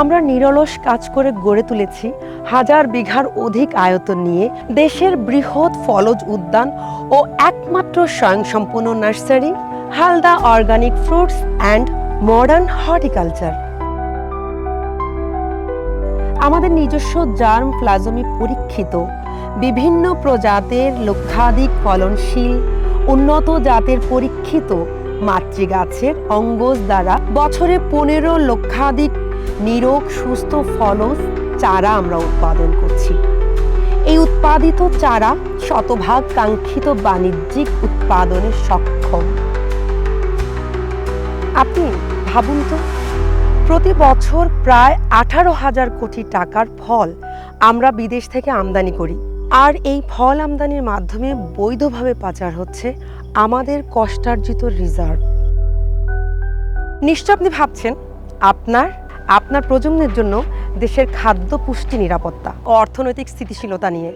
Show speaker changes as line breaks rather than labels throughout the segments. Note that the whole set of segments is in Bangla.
আমরা নিরলস কাজ করে গড়ে তুলেছি, হাজার বিঘার অধিক আয়তন নিয়ে, দেশের বৃহৎ ফলজ উদ্যান ও একমাত্র স্বয়ংসম্পূর্ণ nursery, Halda organic fruits and modern horticulture. আমাদের নিজস্ব জার্ম প্লাজমি পরীক্ষিত, বিভিন্ন প্রজাতের লক্ষাধিক ফলনশীল, উন্নত জাতের পরীক্ষিত মাতৃগাছের অঙ্গজ দ্বারা বছরে পনেরো লক্ষাধিক নিরোগ, সুস্থ ফলজ চারা আমরা উৎপাদন করছি। এই উৎপাদিত চারা শতভাগ কাঙ্ক্ষিত বাণিজ্যিক উৎপাদনে সক্ষম। আপনি ভাবুন তো, প্রতি বছর প্রায় আঠারো হাজার কোটি টাকার ফল আমরা বিদেশ থেকে আমদানি করি। আর এই ফল আমদানির মাধ্যমে বৈধভাবে পাচার হচ্ছে আমাদের কষ্টার্জিত রিজার্ভ। নিশ্চয় আপনি ভাবছেন, আপনার আপনার প্রজন্মের জন্য দেশের খাদ্য পুষ্টি নিরাপত্তা ও অর্থনৈতিক স্থিতিশীলতা নিয়ে।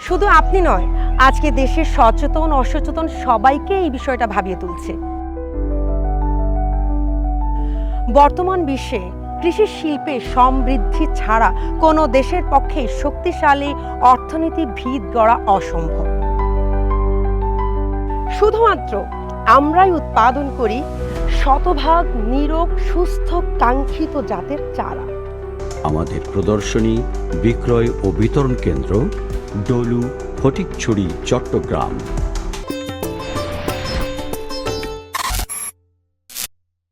শুধু আপনি নয়, আজকে দেশের সচেতন, অসচেতন সবাইকে এই বিষয়টা ভাবিয়ে তুলছে। বর্তমান বিশ্বে কৃষি শিল্পে সমৃদ্ধি ছাড়া কোনো দেশের পক্ষে শক্তিশালী অর্থনীতি ভিত গড়া অসম্ভব। শুধুমাত্র আমরাই উৎপাদন করি শতভাগ নিরোগ, সুস্থ, কাঙ্ক্ষিত জাতের চারা।
আমাদের প্রদর্শনী, বিক্রয় ও বিতরণ কেন্দ্র, ডলু, ফটিকছড়ি, চট্টগ্রাম।